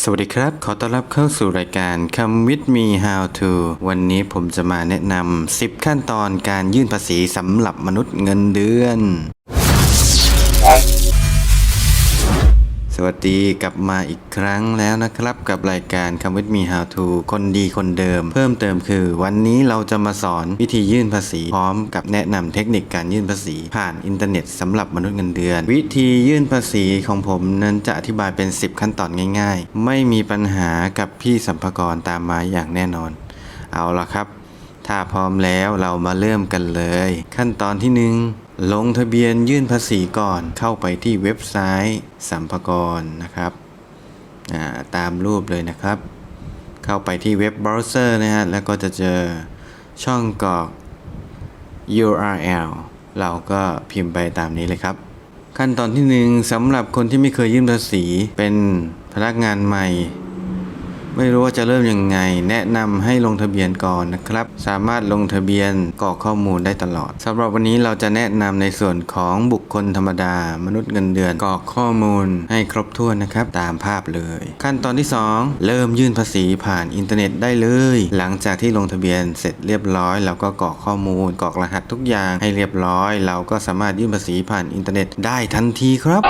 สวัสดีครับ ขอต้อนรับเข้าสู่รายการคำวิทย์มี how to วันนี้ผมจะมาแนะนำ 10 ขั้นตอนการยื่นภาษีสำหรับมนุษย์เงินเดือน สวัสดีกลับมาอีกครั้งแล้วนะครับ กับรายการ Come with me how to คนดีคนเดิม เพิ่มเติมคือ วันนี้เราจะมาสอนวิธียื่นภาษี พร้อมกับแนะนำเทคนิคการยื่นภาษี ผ่านอินเทอร์เน็ตสำหรับมนุษย์เงินเดือน วิธียื่นภาษีของผมนั้นจะอธิบายเป็น 10 ขั้นตอนง่าย ๆ ไม่มีปัญหากับพี่สัมภากรตามมาอย่างแน่นอน เอาละครับ ถ้าพร้อมแล้วเรามาเริ่มกันเลย ขั้นตอนที่หนึ่ง ลงทะเบียนยื่นภาษีก่อนเข้าไปที่เว็บไซต์สัมภากรนะครับาตามรูปเลยนะครับ เข้าไปที่เว็บเบราว์เซอร์นะฮะแล้วก็จะเจอช่องกรอก URL เราก็พิมพ์ไปตามนี้เลยครับ ขั้นตอนที่หนึ่งสำหรับคนที่ไม่เคยยื่นภาษีเป็นพนักงานใหม่ ไม่รู้ว่าจะเริ่มยังไง แนะนำให้ลงทะเบียนก่อนนะครับ สามารถลงทะเบียนกรอกข้อมูลได้ตลอดสำหรับวันนี้เราจะแนะนำในส่วนของบุคคลธรรมดา มนุษย์เงินเดือนกรอกข้อมูลให้ครบถ้วนนะครับ ตามภาพเลย ขั้นตอนที่ 2 เริ่มยื่นภาษีผ่านอินเทอร์เน็ตได้เลย หลังจากที่ลงทะเบียนเสร็จเรียบร้อยเราก็กรอกข้อมูลกรอกรหัสทุกอย่างให้เรียบร้อย เราก็สามารถยื่นภาษีผ่านอินเทอร์เน็ตได้ทันทีครับ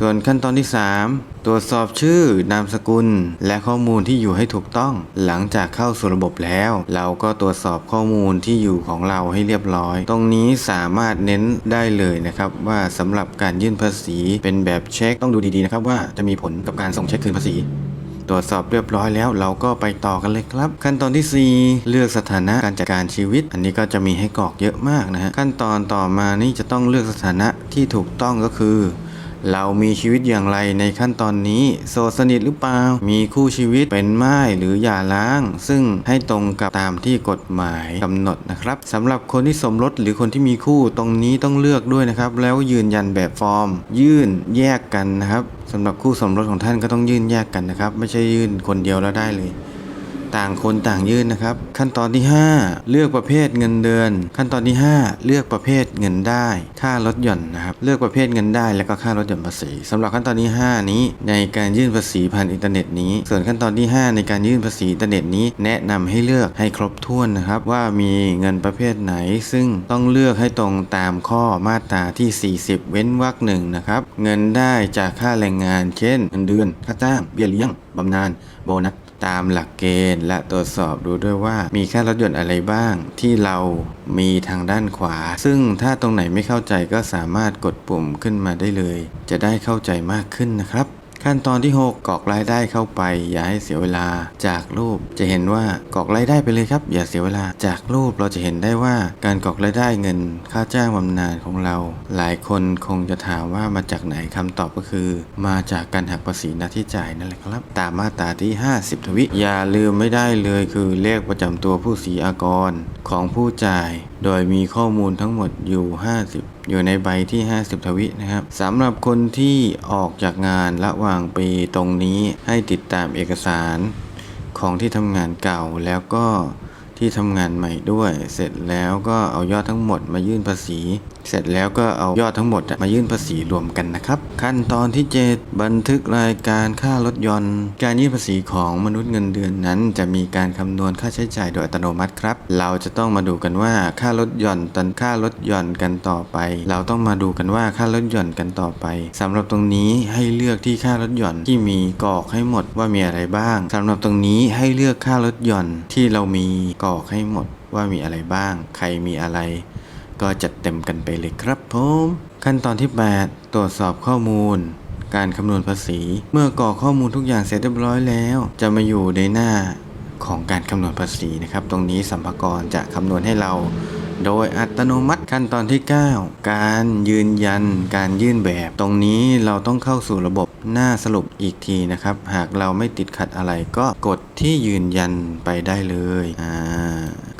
ส่วนขั้นตอนที่ 3 ตรวจสอบชื่อนามสกุล และข้อมูลที่อยู่ให้ถูกต้อง หลังจากเข้าสู่ระบบแล้ว เราก็ตรวจสอบข้อมูลที่อยู่ของเราให้เรียบร้อย ตรงนี้สามารถเน้นได้เลยนะครับ ว่าสำหรับการยื่นภาษีเป็นแบบเช็คต้องดูดีๆนะครับว่าจะมีผลกับการส่งเช็คคืนภาษีตรวจสอบเรียบร้อยแล้วเราก็ไปต่อกันเลยครับ ขั้นตอนที่ 4 เลือกสถานะการจัดการชีวิต อันนี้ก็จะมีให้กรอกเยอะมากนะฮะขั้นตอนต่อมานี่จะต้องเลือกสถานะที่ถูกต้องก็คือ เรามีชีวิตอย่างไรในขั้นตอนนี้ โสดสนิทหรือเปล่า มีคู่ชีวิตเป็นไม้หรือหย่าร้าง ซึ่งให้ตรงกับตามที่กฎหมายกำหนดนะครับสำหรับคนที่สมรสหรือคนที่มีคู่ตรงนี้ต้องเลือกด้วยนะครับ แล้วยืนยันแบบฟอร์ม ยื่นแยกกันนะครับสำหรับคู่สมรสของท่านก็ต้องยื่นแยกกันนะครับ ไม่ใช่ยื่นคนเดียวแล้วได้เลย ต่างคนต่างยื่นนะครับ ขั้นตอนที่ 5 เลือกประเภทเงินเดือน ขั้นตอนที่ 5 เลือกประเภทเงินได้ ค่าลดหย่อนนะครับเลือกประเภทเงินได้แล้วก็ค่าลดหย่อนภาษีสำหรับขั้นตอนที่ 5 นี้ในการยื่นภาษีผ่านอินเทอร์เน็ตนี้ ส่วนขั้นตอนที่ 5 ในการยื่นภาษีอินเทอร์เน็ตนี้ แนะนำให้เลือกให้ครบถ้วนนะครับว่ามีเงินประเภทไหน ซึ่งต้องเลือกให้ตรงตามข้อมาตราที่ 40 เว้นวรรคหนึ่งนะครับเงินได้จากค่าแรงงาน เช่นเงินเดือนค่าจ้างเบี้ยเลี้ยงบำนาญโบนัส ตามหลักเกณฑ์ และตรวจสอบดูด้วยว่ามีค่ารถยนต์อะไรบ้าง ที่เรามีทางด้านขวา ซึ่งถ้าตรงไหนไม่เข้าใจก็สามารถกดปุ่มขึ้นมาได้เลย จะได้เข้าใจมากขึ้นนะครับ ขั้นตอนที่ 6กรอกรายได้เข้าไป อย่าให้เสียเวลาจากรูปจะเห็นว่ากรอกรายได้ไปเลยครับ อย่าเสียเวลาจากรูปเราจะเห็นได้ว่าการกรอกรายได้เงิน ค่าจ้างบำนาญของเรา หลายคนคงจะถามว่ามาจากไหนคำตอบก็คือ มาจากการหักภาษีหน้าที่จ่ายนั่นแหละครับ ตามมาตราที่ 50 ทวิ อย่าลืมไม่ได้เลยคือเลขประจำตัวผู้เสียอากรของผู้จ่าย โดยมีข้อมูลทั้งหมดอยู่ 50อยู่ในใบที่ 50 ทวินะครับสำหรับคนที่ออกจากงานระหว่างปีตรงนี้ให้ติดตามเอกสารของที่ทำงานเก่าแล้วก็ที่ทำงานใหม่ด้วย เสร็จแล้วก็เอายอดทั้งหมดมายื่นภาษี เสร็จแล้วก็เอายอดทั้งหมดมายื่นภาษีรวมกันนะครับ ขั้นตอนที่ 7 บันทึกรายการค่ารถยนต์ การยื่นภาษีของมนุษย์เงินเดือนนั้น จะมีการคำนวณค่าใช้จ่ายโดยอัตโนมัติครับ เราจะต้องมาดูกันว่าค่ารถยนต์ตันค่ารถยนต์กันต่อไป เราต้องมาดูกันว่าค่ารถยนต์กันต่อไปสำหรับตรงนี้ให้เลือกที่ค่ารถยนต์ที่มีกรอกให้หมดว่ามีอะไรบ้างสำหรับตรงนี้ให้เลือกค่ารถยนต์ที่เรามีกรอกให้หมดว่ามีอะไรบ้าง ใครมีอะไร ก็จัดเต็มกันไปเลยครับผมขั้นตอนที่ 8 ตรวจสอบข้อมูล การคำนวณภาษี เมื่อกรอกข้อมูลทุกอย่างเสร็จเรียบร้อยแล้ว จะมาอยู่ในหน้าของการคำนวณภาษีนะครับ ตรงนี้สัมภากระจะคำนวณให้เรา โดยอัตโนมัติขั้นตอนที่ 9 การยืนยัน การยื่นแบบ ตรงนี้เราต้องเข้าสู่ระบบหน้าสรุปอีกทีนะครับ หากเราไม่ติดขัดอะไรก็กดที่ยืนยันไปได้เลยอ่า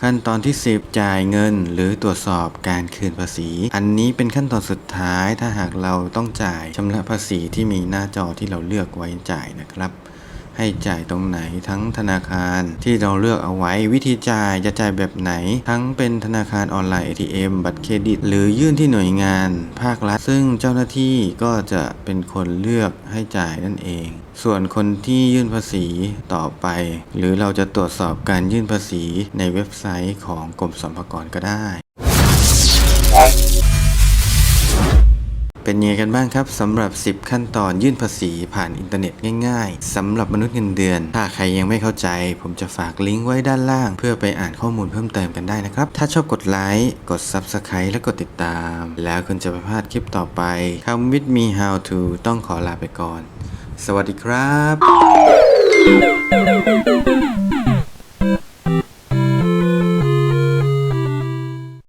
ขั้นตอนที่ 10 จ่ายเงิน หรือตรวจสอบการคืนภาษี อันนี้เป็นขั้นตอนสุดท้ายถ้าหากเราต้องจ่ายชำระภาษีที่มีหน้าจอที่เราเลือกไว้จ่ายนะครับ ให้จ่ายตรงไหนทั้งธนาคาร ที่เราเลือกเอาไว้วิธีจ่ายจะจ่ายแบบไหน ทั้งเป็นธนาคารออนไลน์ ATM บัตรเครดิต หรือยื่นที่หน่วยงาน ภาครัฐ ซึ่งเจ้าหน้าที่ก็จะเป็นคนเลือกให้จ่ายนั่นเอง ส่วนคนที่ยื่นภาษีต่อไป หรือเราจะตรวจสอบการยื่นภาษีในเว็บไซต์ของกรมสรรพากรก็ได้ เป็นยังไงกันบ้างครับสำหรับ 10 ขั้นตอนยื่นภาษีผ่านอินเทอร์เน็ตง่ายๆสำหรับมนุษย์เงินเดือน ถ้าใครยังไม่เข้าใจ ผมจะฝากลิงก์ไว้ด้านล่าง เพื่อไปอ่านข้อมูลเพิ่มเติมกันได้นะครับ ถ้าชอบกดไลค์กด Subscribe และกดติดตาม แล้วคุณจะไม่พลาดคลิปต่อไปคำ with me how to ต้องขอลาไปก่อน สวัสดีครับ